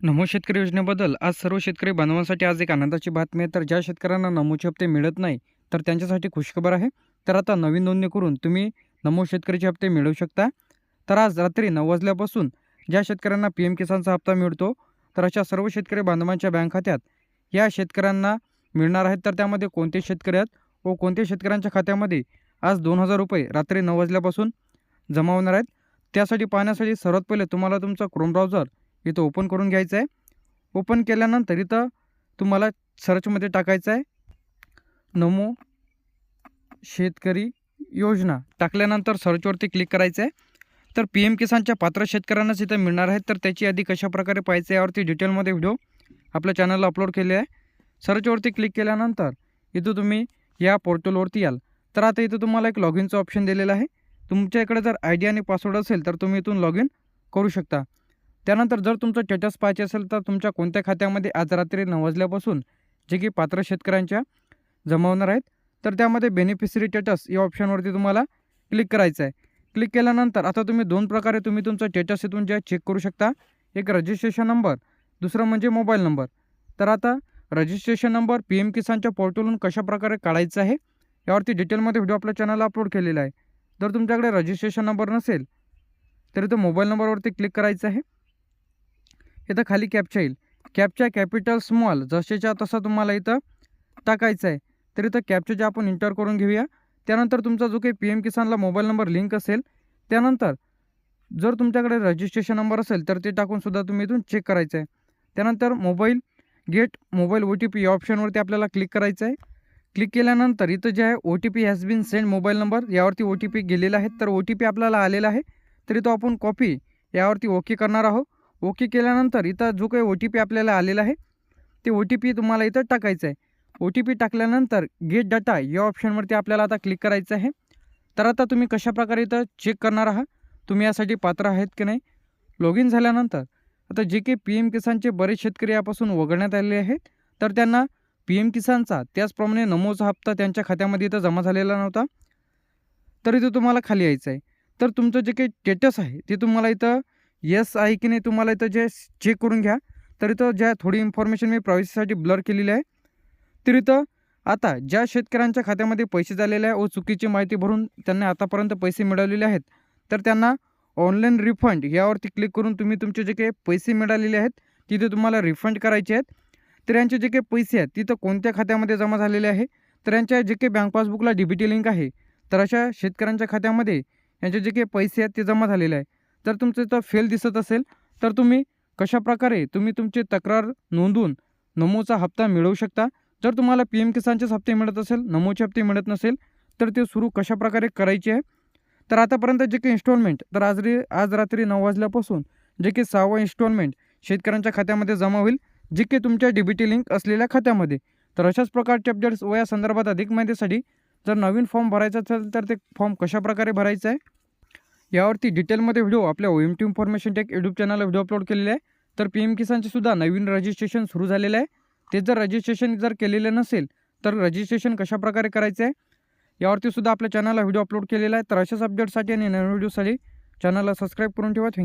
नमो शेतकरी योजनेबद्दल आज सर्व शेतकरी बांधवांसाठी आज एक आनंदाची बातमी आहे. तर ज्या शेतकऱ्यांना नमोचे हप्ते मिळत नाही तर त्यांच्यासाठी खुशखबर आहे. तर आता नवीन नोंदणी करून तुम्ही नमो शेतकरीचे हप्ते मिळवू शकता. तर आज रात्री नऊ वाजल्यापासून ज्या शेतकऱ्यांना पी एम किसानचा हप्ता मिळतो तर अशा सर्व शेतकरी बांधवांच्या बँक खात्यात या शेतकऱ्यांना मिळणार आहेत. तर त्यामध्ये कोणते शेतकरी आहेत व कोणत्या शेतकऱ्यांच्या खात्यामध्ये आज दोन हजार रुपये रात्री नऊ वाजल्यापासून जमा होणार आहेत? त्यासाठी पाहण्यासाठी सर्वात पहिले तुम्हाला तुमचा क्रोम ब्राउझर इथं ओपन करून घ्यायचं आहे ओपन केल्यानंतर इथं तुम्हाला सर्चमध्ये टाकायचं आहे नमो शेतकरी योजना. टाकल्यानंतर सर्चवरती क्लिक करायचं आहे तर पी एम किसानच्या पात्र शेतकऱ्यांनाच इथं मिळणार आहेत. तर त्याची यादी कशाप्रकारे पाहायचं यावरती डिटेलमध्ये व्हिडिओ आपल्या चॅनलला अपलोड केले आहे. सर्चवरती क्लिक केल्यानंतर इथं तुम्ही या पोर्टलवरती याल. तर आता इथं तुम्हाला एक लॉग इनचं ऑप्शन दिलेलं आहे. तुमच्या इकडे जर आय डी आणि पासवर्ड असेल तर तुम्ही इथून लॉग इन करू शकता. त्यानंतर जर तुमचं स्टेटस पाहायचे असेल तर तुमच्या कोणत्या खात्यामध्ये आज रात्री नऊ वाजल्यापासून जे की पात्र शेतकऱ्यांच्या जमावणार आहेत तर त्यामध्ये बेनिफिशरी स्टेटस या ऑप्शनवरती तुम्हाला क्लिक करायचं आहे. क्लिक केल्यानंतर आता तुम्ही दोन प्रकारे तुम्ही तुमचं स्टेटस इथून जे चेक करू शकता. एक रजिस्ट्रेशन नंबर दुसरं म्हणजे मोबाईल नंबर तर आता रजिस्ट्रेशन नंबर पी एम किसानच्या पोर्टलवरून कशाप्रकारे काढायचं आहे यावरती डिटेलमध्ये व्हिडिओ आपल्या चॅनलला अपलोड केलेला आहे. जर तुमच्याकडे रजिस्ट्रेशन नंबर नसेल तरी तो मोबाईल नंबरवरती क्लिक करायचं आहे. इथं खाली कॅपचा येईल. कॅपच्या कॅपिटल स्मॉल जसेच्या तसा तुम्हाला इथं टाकायचं आहे. तर इथं कॅपच्या जे आपण इंटर करून घेऊया त्यानंतर तुमचा जो काही पी एम किसानला मोबाईल नंबर लिंक असेल त्यानंतर जर तुमच्याकडे रजिस्ट्रेशन नंबर असेल तर ते टाकूनसुद्धा तुम्ही इथून चेक करायचं आहे. त्यानंतर mobile get mobile O T P या ऑप्शनवरती आपल्याला क्लिक करायचं आहे. क्लिक केल्यानंतर इथं जे आहे O T P has been send mobile number यावरती ओ टी पी गेलेला आहे. तर ओ टी पी आपल्याला आलेला आहे. तरी तो आपण कॉपी यावरती ओके करणार आहोत. ओके केल्यानंतर इथं जो काही ओ टी पी आपल्याला आलेला आहे ते ओ टी पी तुम्हाला इथं टाकायचं आहे. ओ टी पी टाकल्यानंतर गेट डाटा या ऑप्शनवरती आपल्याला आता क्लिक करायचं आहे. तर आता तुम्ही कशाप्रकारे इथं चेक करणार आहात? तुम्ही यासाठी पात्र आहेत की नाही? लॉग इन झाल्यानंतर आता जे काही पी एम किसानचे बरेच शेतकरी यापासून वगळण्यात आलेले आहेत तर त्यांना पी एम किसानचा त्याचप्रमाणे नमोचा हप्ता त्यांच्या खात्यामध्ये इथं जमा झालेला नव्हता. तर इथं तुम्हाला खाली यायचं आहे. तर तुमचं जे काही स्टेटस आहे ते तुम्हाला इथं येस आहे की नाही तुम्हाला इथं जे चेक करून घ्या. तर इथं ज्या थोडी इन्फॉर्मेशन मी प्रायव्हसीसाठी ब्लर केलेली आहे. तर इथं आता ज्या शेतकऱ्यांच्या खात्यामध्ये पैसे झालेले आहे व चुकीची माहिती भरून त्यांना आतापर्यंत पैसे मिळवलेले आहेत तर त्यांना ऑनलाईन रिफंड यावरती क्लिक करून तुम्ही तुमचे जे काही पैसे मिळालेले आहेत तिथे तुम्हाला रिफंड करायचे आहेत. तर यांचे जे काही पैसे आहेत तिथं कोणत्या खात्यामध्ये जमा झालेले आहे तर यांच्या जे काही बँक पासबुकला डी बी टी लिंक आहे तर अशा शेतकऱ्यांच्या खात्यामध्ये यांचे जे काही पैसे आहेत ते जमा झालेले आहे. जर तुमचं इथं फेल दिसत असेल तर तुम्ही कशाप्रकारे तुम्ही तुमची तक्रार नोंदवून नमोचा हप्ता मिळवू शकता? जर तुम्हाला पी एम किसानचेच हप्ते मिळत असेल नमोचे हप्ते मिळत नसेल तर ते सुरू कशाप्रकारे करायचे आहे? तर आतापर्यंत जे काही इन्स्टॉलमेंट तर आज रे आज रात्री नऊ वाजल्यापासून जे की सहावा इन्स्टॉलमेंट शेतकऱ्यांच्या खात्यामध्ये जमा होईल जे की तुमच्या डी बी टी लिंक असलेल्या खात्यामध्ये. तर अशाच प्रकारचे अपडेट्स व या संदर्भात अधिक माहितीसाठी जर नवीन फॉर्म भरायचा असेल तर ते फॉर्म कशाप्रकारे भरायचं आहे? यावरती डिटेलमध्ये व्हिडिओ आपल्या O M T information tech YouTube चॅनलला व्हिडिओ अपलोड केलेले आहे. तर पी एम किसानचे सुद्धा नवीन रजिस्ट्रेशन सुरू झालेलं आहे. ते जर रजिस्ट्रेशन जर केलेलं नसेल तर रजिस्ट्रेशन कशाप्रकारे करायचं आहे? यावरती सुद्धा आपल्या चॅनलला व्हिडिओ अपलोड केलेला आहे. तर अशाच अपडेटसाठी आणि नवीन व्हिडिओसाठी चॅनलला सबस्क्राईब करून ठेवा. थँक्यू